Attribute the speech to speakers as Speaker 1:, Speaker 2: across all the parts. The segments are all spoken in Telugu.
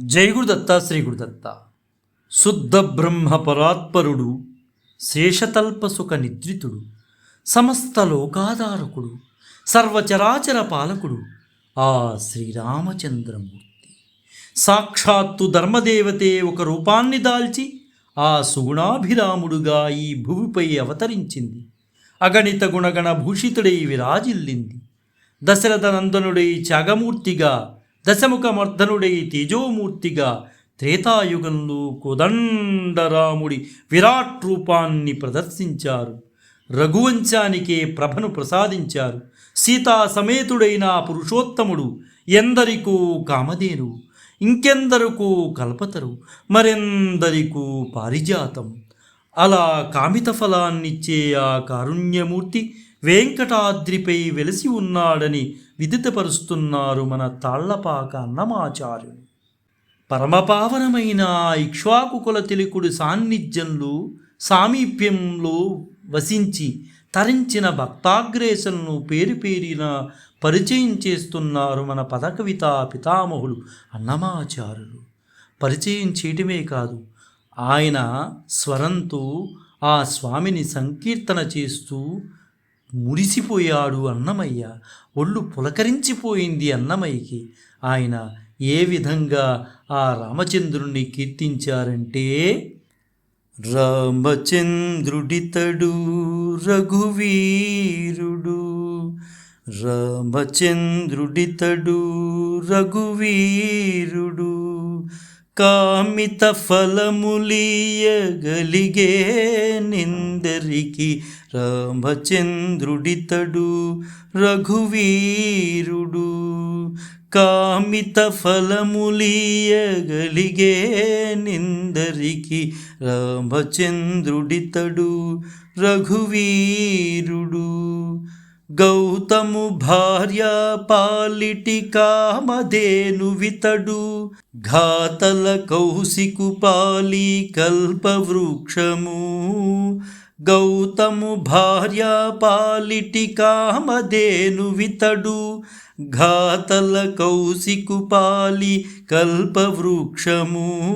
Speaker 1: జై గురుదత్త శ్రీ గురుదత్త. శుద్ధ బ్రహ్మ పరాత్పరుడు శేషతల్ప సుఖ నిద్రితుడు సమస్త లోకాధారకుడు సర్వచరాచర పాలకుడు ఆ శ్రీరామచంద్రమూర్తి. సాక్షాత్తు ధర్మదేవతే ఒక రూపాన్ని దాల్చి ఆ సుగుణాభిరాముడుగా ఈ భూమిపై అవతరించింది. అగణిత గుణగణ భూషితుడై విరాజిల్లింది. దశరథ నందనుడై త్యాగమూర్తిగా దశముఖమర్ధనుడై తేజోమూర్తిగా త్రేతాయుగంలో కోదండరాముడి విరాట్ రూపాన్ని ప్రదర్శించారు. రఘువంశానికే ప్రభను ప్రసాదించారు. సీతా సమేతుడైన పురుషోత్తముడు ఎందరికో కామధేను ఇంకెందరికో కల్పతరు మరెందరికో పారిజాతం. అలా కామిత ఫలాన్నిచ్చే ఆ కారుణ్యమూర్తి వెంకటాద్రిపై వెలసి ఉన్నాడని విదితపరుస్తున్నారు మన తాళ్ళపాక అన్నమాచార్యులు. పరమపావనమైన ఆ ఇక్ష్వాకు కుల సాన్నిధ్యంలో సామీప్యంలో వసించి తరించిన భక్తాగ్రేసలను పేరు పేరిన పరిచయం చేస్తున్నారు మన పదకవిత పితామహులు అన్నమాచారులు పరిచయం చేయటమే కాదు ఆయన స్వరంతో ఆ స్వామిని సంకీర్తన చేస్తూ మురిసిపోయాడు అన్నమయ్య. ఒళ్ళు పులకరించిపోయింది అన్నమయ్యకి. ఆయన ఏ విధంగా ఆ రామచంద్రుణ్ణి కీర్తించారంటే రామచంద్రుడితడు రఘువీరుడు రామచంద్రుడితడు రఘువీరుడు. కామిత ఫలములీయగలిగే నిందరికి రామచంద్రుడితడు రఘువీరుడు కామిత ఫలములీయగలిగే నిందరికి రామచంద్రుడితడు రఘువీరుడు గౌతము భార్య పాలిటి కామధేను వితడు ఘాతల కౌశికు పాలి కల్పవృక్షము. గౌతము భార్య పాలిటి కామధేను వితడు. ఘాతల కౌశికు పాలి కల్పవృక్షము.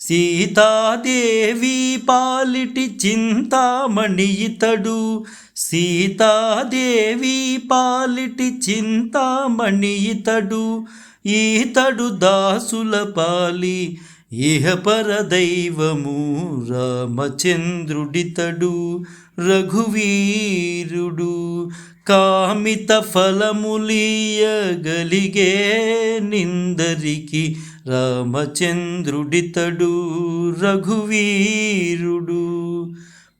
Speaker 1: సీతాదేవి పాలిటి చింతామణి ఇతడు. సీతాదేవి పాలిటి చింతామణి ఇతడు ఈతడు దాసుల పాలి ఇహపర దైవము రామచంద్రుడితడు రఘువీరుడు కామిత ఫలములీయగలిగే నిందరికి రామచంద్రుడితడు రఘువీరుడు.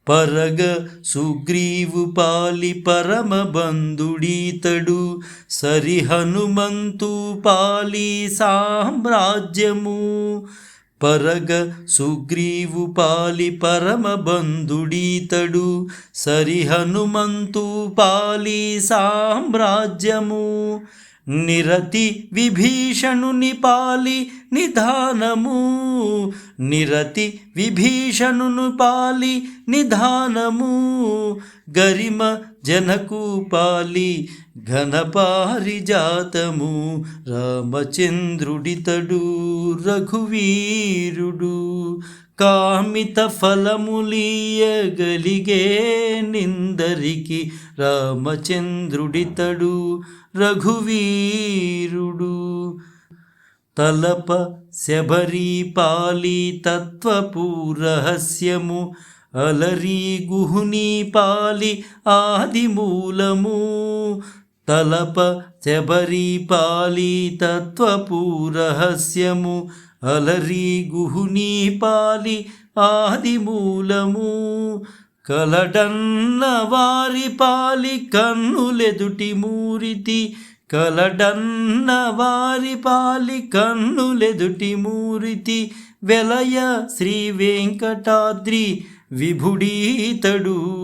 Speaker 1: పరగ సుగ్రీవు పాలి పరమ బంధుడీతడు. సరి హనుమంతు పాలి సామ్రాజ్యము. పరగ సుగ్రీవు పాలి పరమ బంధుడీతడు. సరి హనుమంతు పాలి సామ్రాజ్యము. నిరతి విభీషణుని పాలి నిధానము. నిరతి విభీషణును పాలి నిధానము గరిమ జనకు పాలి ఘనపారిజాతము రామచంద్రుడితడు రఘువీరుడు. కామిత ఫలములీయగలిగే నిందరికి రామచంద్రుడితడు రఘువీరుడు. తలప శబరి పాలి తత్వపు రహస్యము గుహుని పాలి ఆదిమూలము తలప శబరి పాలి తత్వపు రహస్యము గుహుని పాలి ఆదిమూలము కలడన్న వారి పాలి కన్నులెదుటి మూరితి కలడన్న వారి పాలి కన్నులెదుటి మూరితి వెలయ శ్రీ వెంకటాద్రి విభుడీతడు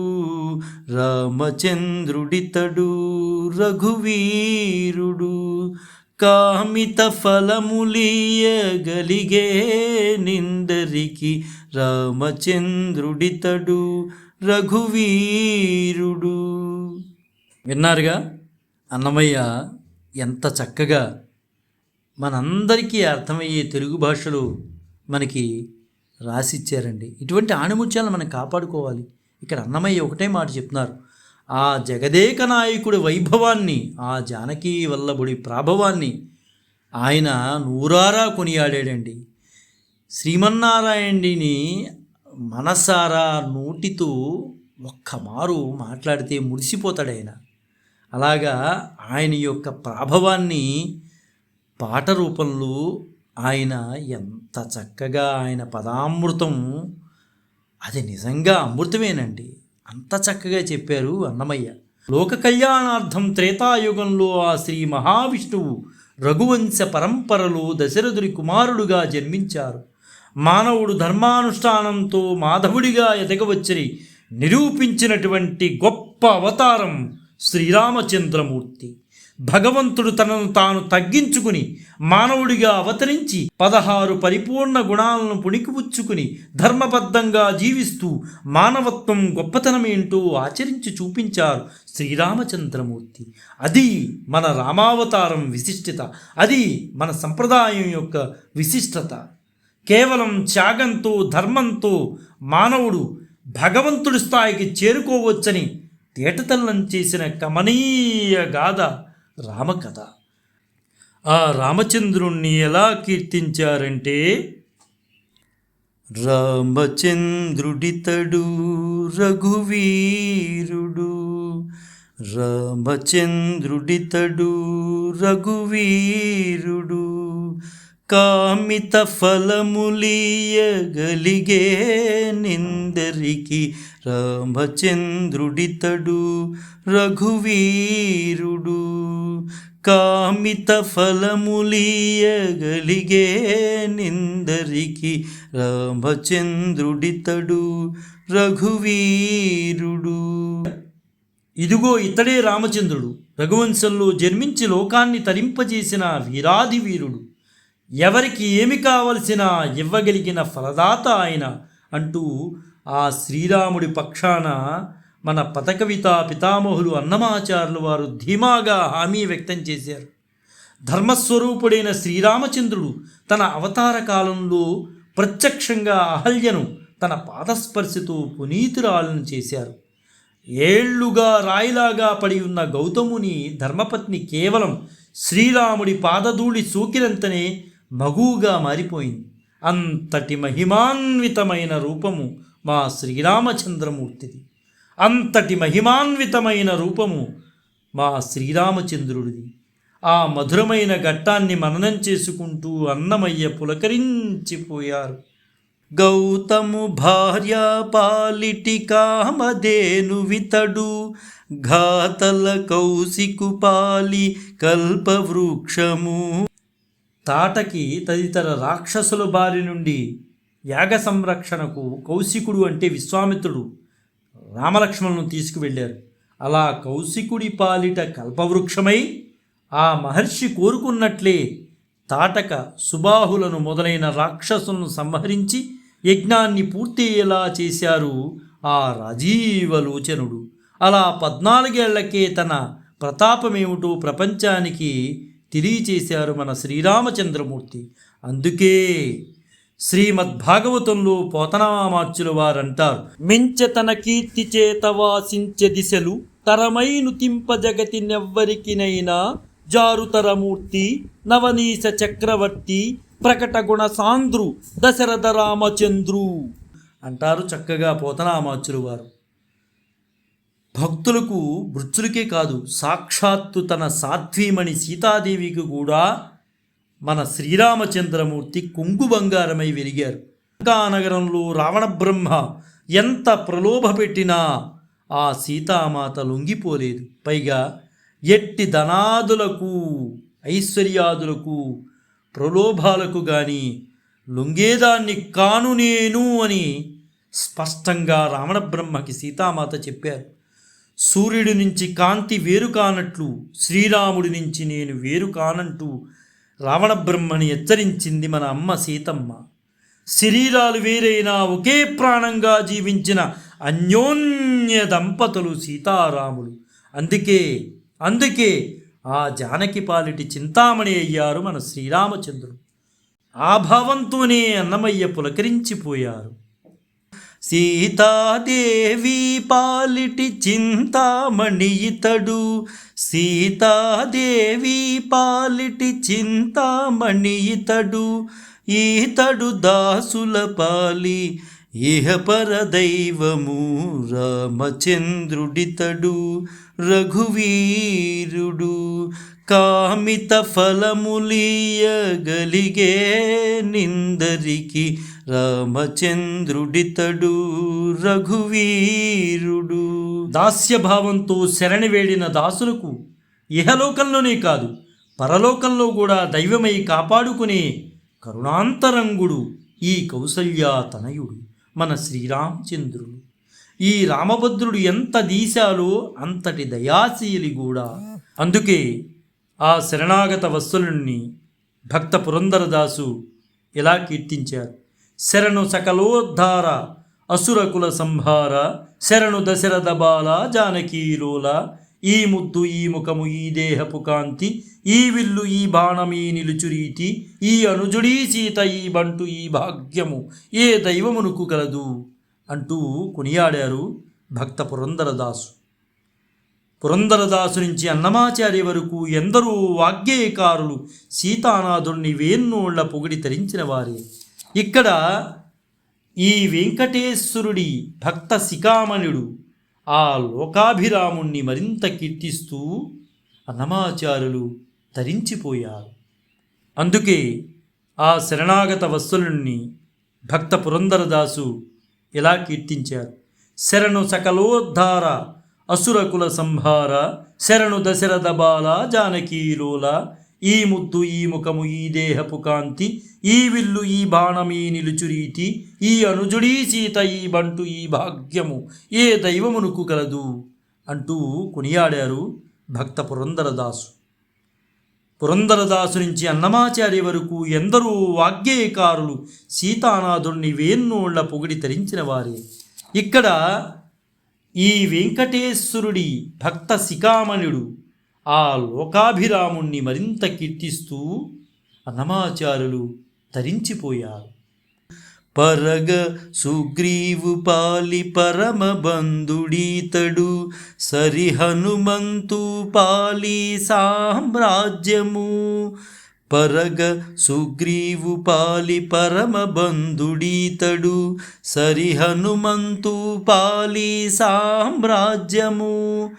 Speaker 1: రామచంద్రుడితడు రఘువీరుడు. కామిత ఫలములీయగలిగే నిందరికి రామచంద్రుడితడు రఘువీరుడు. విన్నారుగా? అన్నమయ్య ఎంత చక్కగా మనందరికీ అర్థమయ్యే తెలుగు భాషలో మనకి రాసిచ్చారండి. ఇటువంటి ఆణిముత్యాలను మనం కాపాడుకోవాలి. ఇక్కడ అన్నమయ్య ఒకటే మాట చెప్తున్నారు. ఆ జగదేక నాయకుడి వైభవాన్ని ఆ జానకీ వల్లభుడి ప్రాభవాన్ని ఆయన నూరారా కొనియాడాడండి. శ్రీమన్నారాయణుడిని మనసారా నోటితో ఒక్కమారు మాట్లాడితే మురిసిపోతాడు ఆయన అలాగా ఆయన యొక్క ప్రాభవాన్ని పాట రూపంలో ఆయన ఎంత చక్కగా ఆయన పదామృతం అది నిజంగా అమృతమేనండి. అంత చక్కగా చెప్పారు అన్నమయ్య. లోక కళ్యాణార్థం త్రేతాయుగంలో ఆ శ్రీ మహావిష్ణువు రఘువంశ పరంపరలో దశరథుడి కుమారుడుగా జన్మించారు. మానవుడు ధర్మానుష్ఠానంతో మాధవుడిగా ఎదగవచ్చని నిరూపించినటువంటి గొప్ప అవతారం శ్రీరామచంద్రమూర్తి. భగవంతుడు తనను తాను తగ్గించుకుని మానవుడిగా అవతరించి పదహారు పరిపూర్ణ గుణాలను పుణికిపుచ్చుకుని ధర్మబద్ధంగా జీవిస్తూ మానవత్వం గొప్పతనమేంటో ఆచరించి చూపించారు శ్రీరామచంద్రమూర్తి. అది మన రామావతారం విశిష్టత అది మన సంప్రదాయం యొక్క విశిష్టత. కేవలం త్యాగంతో ధర్మంతో మానవుడు భగవంతుడి స్థాయికి చేరుకోవచ్చని తేటతల్లం చేసిన కమనీయ గాథ రామకథ. ఆ రామచంద్రుణ్ణి ఎలా కీర్తించారంటే రామచంద్రుడితడు రఘువీరుడు రామచంద్రుడితడు రఘువీరుడు కామిత ఫలములీయగలిగే నిందరికి రామచంద్రుడితడు రఘువీరుడు కామిత ఫలములీయగలిగే నిందరికి రామచంద్రుడితడు రఘువీరుడు. ఇదిగో ఇతడే రామచంద్రుడు. రఘువంశంలో జన్మించి లోకాన్ని తరింపజేసిన వీరాది వీరుడు ఎవరికి ఏమి కావలసినా ఇవ్వగలిగిన ఫలదాత ఆయన అంటూ ఆ శ్రీరాముడి పక్షాన మన పథకవిత పితామహులు అన్నమాచార్యులు వారు ధీమాగా హామీ వ్యక్తం చేశారు. ధర్మస్వరూపుడైన శ్రీరామచంద్రుడు తన అవతార కాలంలో ప్రత్యక్షంగా అహల్యను తన పాదస్పర్శతో పునీతురాలను చేశారు. ఏళ్ళుగా రాయిలాగా పడి ఉన్న గౌతముని ధర్మపత్ని కేవలం శ్రీరాముడి పాదధూళి సోకినంతనే మగువుగా మారిపోయింది. అంతటి మహిమాన్వితమైన రూపము మా శ్రీరామచంద్రమూర్తిది. అంతటి మహిమాన్వితమైన రూపము మా శ్రీరామచంద్రుడిది. ఆ మధురమైన ఘట్టాన్ని మననం చేసుకుంటూ అన్నమయ్య పులకరించిపోయారు. గౌతము భార్య పాలిటి కామధేను వితడు ఘాతల కౌశికు పాలి కల్పవృక్షము. తాటకి తదితర రాక్షసుల బారి నుండి యాగ సంరక్షణకు కౌశికుడు అంటే విశ్వామిత్రుడు రామలక్ష్మణులను తీసుకువెళ్ళారు. అలా కౌశికుడి పాలిట కల్పవృక్షమై ఆ మహర్షి కోరుకున్నట్లే తాటక సుబాహులను మొదలైన రాక్షసులను సంహరించి యజ్ఞాన్ని పూర్తయ్యేలా చేశారు ఆ రాజీవలోచనుడు. అలా పద్నాలుగేళ్ళకే తన ప్రతాపమేమిటో ప్రపంచానికి తెలియచేశారు మన శ్రీరామచంద్రమూర్తి. అందుకే శ్రీమద్భాగవతంలో పోతనామాచ్యుల వారంటారు మించె తన కీర్తి చేత వాసించే దిశలు తరమైను తింప జగతి నెవ్వరికినైనా జారుతరమూర్తి నవనీశ చక్రవర్తి ప్రకట గుణ సాంద్రు దశరథ రామచంద్రు. అంటారు చక్కగా పోతనామాచ్యులు వారు. భక్తులకు మృత్యులకే కాదు సాక్షాత్తు తన సాధ్వీమణి సీతాదేవికి కూడా మన శ్రీరామచంద్రమూర్తి కొంగు బంగారమై వెలిగారు. నగరంలో రావణ బ్రహ్మ ఎంత ప్రలోభ పెట్టినా ఆ సీతామాత లొంగిపోలేదు. పైగా ఎట్టి ధనాదులకు ఐశ్వర్యాదులకు ప్రలోభాలకు గాని లొంగేదాన్ని కాను నేను అని స్పష్టంగా రావణ బ్రహ్మకి సీతామాత చెప్పారు. సూర్యుడి నుంచి కాంతి వేరు కానట్లు శ్రీరాముడి నుంచి నేను వేరు కానంటూ రావణ బ్రహ్మని హెచ్చరించింది మన అమ్మ సీతమ్మ. శరీరాలు వేరైనా ఒకే ప్రాణంగా జీవించిన అన్యోన్య దంపతులు సీతారాములు. అందుకే అందుకే ఆ జానకి పాలిటి చింతామణి అయ్యారు మన శ్రీరామచంద్రుడు. ఆ భావంతోనే అన్నమయ్య పులకరించిపోయారు. సీతాదేవి పాలిటి చింతామణి ఇతడు. సీతాదేవి పాలిటి చింతామణి ఇతడు. ఈతడు దాసుల పాలి ఇహపర దైవము రామచంద్రుడితడు. రఘువీరుడు కామిత ఫలములీయగలిగే నిందరికి రామచంద్రుడితడు రఘువీరుడు. దాస్యభావంతో శరణి వేడిన దాసులకు ఇహలోకంలోనే కాదు పరలోకంలో కూడా దైవమై కాపాడుకునే కరుణాంతరంగుడు ఈ కౌసల్యా తనయుడు మన శ్రీరామచంద్రుడు. ఈ రామభద్రుడు ఎంత దీశాలో అంతటి దయాశీలి కూడా. అందుకే ఆ శరణాగత వత్సలుణ్ణి భక్త పురందరదాసు ఇలా కీర్తించారు. శరణు సకలోద్ధార అసురకుల సంహార శరణు దశరథ బాల జానకీలోల ఈ ముద్దు ఈ ముఖము ఈ దేహపు కాంతి ఈ విల్లు ఈ బాణమీ నిలుచురీతి ఈ అనుజుడీ సీత ఈ బంటు ఈ భాగ్యము ఏ దైవమునుకు కలదు? అంటూ కొనియాడారు భక్త పురందరదాసు. పురందరదాసు నుంచి అన్నమాచార్య వరకు ఎందరో వాగ్గేయకారులు సీతానాథుణ్ణి వేన్నోళ్ళ పొగిడి తరించిన వారే. ఇక్కడ ఈ వెంకటేశ్వరుడి భక్త శిఖామణుడు ఆ లోకాభిరాముణ్ణి మరింత కీర్తిస్తూ అన్నమాచారులు తరించిపోయారు అందుకే ఆ శరణాగత వత్సలుణ్ణి భక్త పురందరదాసు ఇలా కీర్తించారు. శరణు సకలోద్ధార అసురకుల సంహార శరణు దశరథ బాల జానకీలోల ఈ ముద్దు ఈ ముఖము ఈ దేహపు కాంతి ఈ విల్లు ఈ బాణమీ నిలుచురీతి ఈ అనుజుడీ సీత ఈ బంటు ఈ భాగ్యము ఏ దైవమునుకు కలదు? అంటూ కొనియాడారు భక్త పురందరదాసు. పురందరదాసు నుంచి అన్నమాచార్య వరకు ఎందరో వాగ్గేయకారులు సీతానాథుణ్ణి వేన్నోళ్ళ పొగిడి తరించిన వారే. ఇక్కడ ఈ వెంకటేశ్వరుడి భక్త శిఖామణుడు ఆ లోకాభిరాముణ్ణి మరింత కీర్తిస్తూ అన్నమాచారులు తరించిపోయారు. పరగ సుగ్రీవు పాలి పరమ బంధుడీతడు సరి హనుమంతు పాలి సామ్రాజ్యము. పరగ సుగ్రీవు పాలి పరమ బంధుడీతడు సరి హనుమంతు పాలి సామ్రాజ్యము.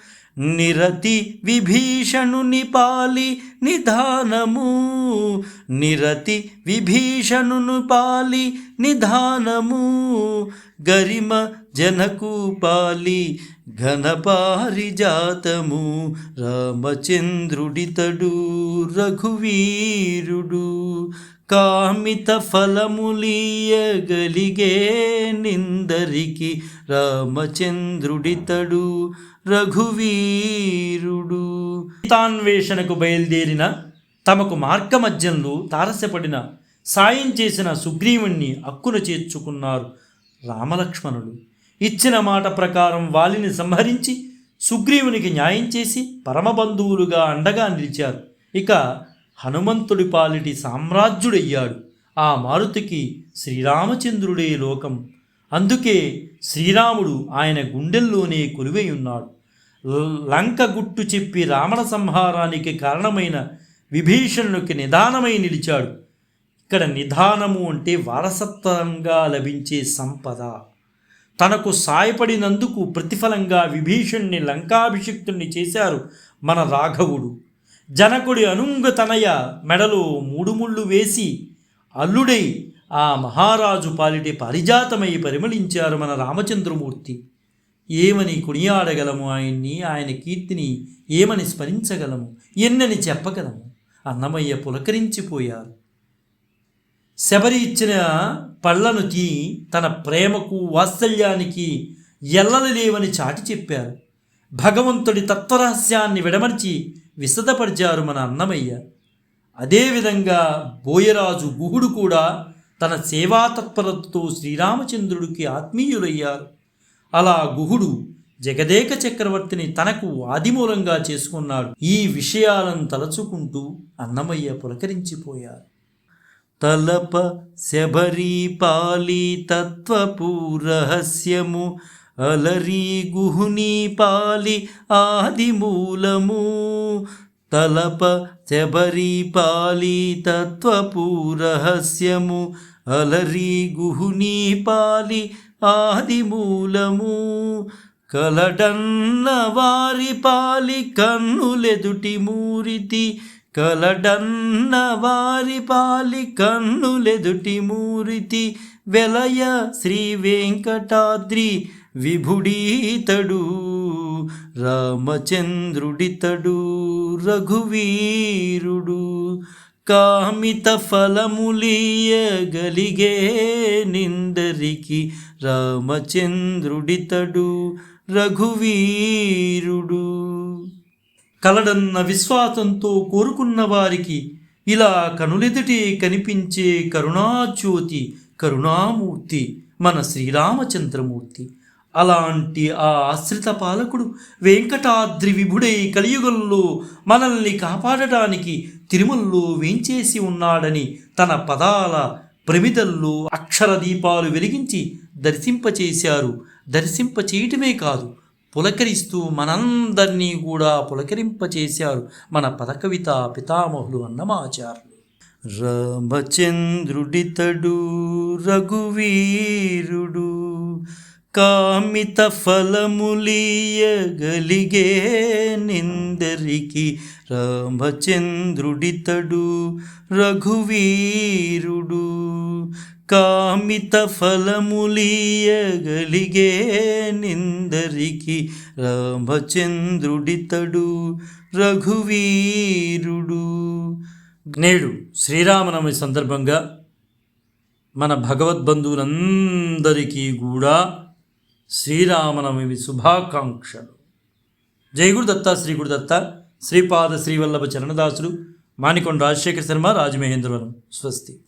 Speaker 1: నిరతి విభీషణుని పాలి నిధానము. నిరతి విభీషణును పాలి నిధానము. గరిమ జనకు పాలి ఘనపారిజాతము రామచంద్రుడితడు రఘువీరుడు. కామిత ఫలములీయగలిగే నిందరికి రామచంద్రుడితడు రఘువీరుడు. తాన్వేషణకు బయలుదేరిన తమకు మార్గమధ్యంలో తారసపడిన సాయం చేసిన సుగ్రీవుణ్ణి అక్కున చేర్చుకున్నారు రామలక్ష్మణుడు ఇచ్చిన మాట ప్రకారం వాలిని సంహరించి సుగ్రీవునికి న్యాయం చేసి పరమబంధువులుగా అండగా నిలిచారు. ఇక హనుమంతుడి పాలిటి సామ్రాజ్యుడయ్యాడు. ఆ మారుతికి శ్రీరామచంద్రుడే లోకం. అందుకే శ్రీరాముడు ఆయన గుండెల్లోనే కొలువై ఉన్నాడు. ల- లంక గుట్టు చెప్పి రావణ సంహారానికి కారణమైన విభీషణునికి నిదానమై నిలిచాడు. ఇక్కడ నిదానము అంటే వారసత్వంగా లభించే సంపద. తనకు సాయపడినందుకు ప్రతిఫలంగా విభీషణ్ణి లంకాభిషిక్తుణ్ణి చేశారు మన రాఘవుడు. జనకుడి అనుంగ తనయ మెడలో మూడు ముళ్ళు వేసి అల్లుడై ఆ మహారాజు పాలిటి పారిజాతమై పరిమళించారు మన రామచంద్రమూర్తి. ఏమని కొనియాడగలము ఆయన్ని? ఆయన కీర్తిని ఏమని స్మరించగలము? ఎన్నని చెప్పగలము? అన్నమయ్య పులకరించిపోయారు. శబరి ఇచ్చిన పళ్ళను తీ తన ప్రేమకు వాత్సల్యానికి ఎల్లలు లేవని చాటి చెప్పారు. భగవంతుడి తత్వరహస్యాన్ని విడమర్చి విశదపరిచారు మన అన్నమయ్య. అదేవిధంగా బోయరాజు గుహుడు కూడా తన సేవాతత్పరతతో శ్రీరామచంద్రుడికి ఆత్మీయులయ్యారు. అలా గుహుడు జగదేక చక్రవర్తిని తనకు ఆదిమూలంగా చేసుకున్నాడు. ఈ విషయాలను తలచుకుంటూ అన్నమయ్య పులకరించిపోయారు. తలప శబరి పాలి తత్వపు రహస్యము అలరి గుహుని పాలి ఆది మూలము తలప శబరి పాలి తత్వపు రహస్యము అలరి గుహుని పాలి ఆది మూలము. కలడన్న వారి పాలి కన్నులెదుటి మూరితి. కలడన్న వారి పాలి కన్నులెదుటి మూరితి. వెలయ శ్రీ వెంకటాద్రి విభుడీతడు. రామచంద్రుడితడు రఘువీరుడు. కామిత ఫలములియగలిగే నిందరికి రామచంద్రుడితడు రఘువీరుడు కలడన్న విశ్వాసంతో కోరుకున్న వారికి ఇలా కనులెదుటే కనిపించే కరుణాజ్యోతి కరుణామూర్తి మన శ్రీరామచంద్రమూర్తి అలాంటి ఆ ఆశ్రిత పాలకుడు వెంకటాద్రి విభుడై కలియుగంలో మనల్ని కాపాడటానికి తిరుమలలో వేంచేసి ఉన్నాడని తన పదాల ప్రమిదల్లో అక్షర దీపాలు వెలిగించి దర్శింపచేశారు. దర్శింపచేయటమే కాదు పులకరిస్తూ మనందరినీ కూడా పులకరింపచేశారు మన పదకవిత పితామహులు అన్నమాచారులు రామచంద్రుడితడు రఘువీరుడు కామిత ఫలములియగలిగే నిందరికి రామచంద్రుడితడు రఘువీరుడు. కామిత ఫలములియగలిగే నిందరికి రామచంద్రుడితడు రఘువీరుడు. నేడు శ్రీరామనవమి సందర్భంగా మన భగవద్బంధువులందరికీ కూడా శ్రీరామనవమి శుభాకాంక్షలు. జై గురుదత్త శ్రీ గురుదత్త శ్రీపాద శ్రీవల్లభ చరణదాసులు మాణికొండ రాజశేఖర శర్మ రాజమహేంద్రవరం స్వస్తి.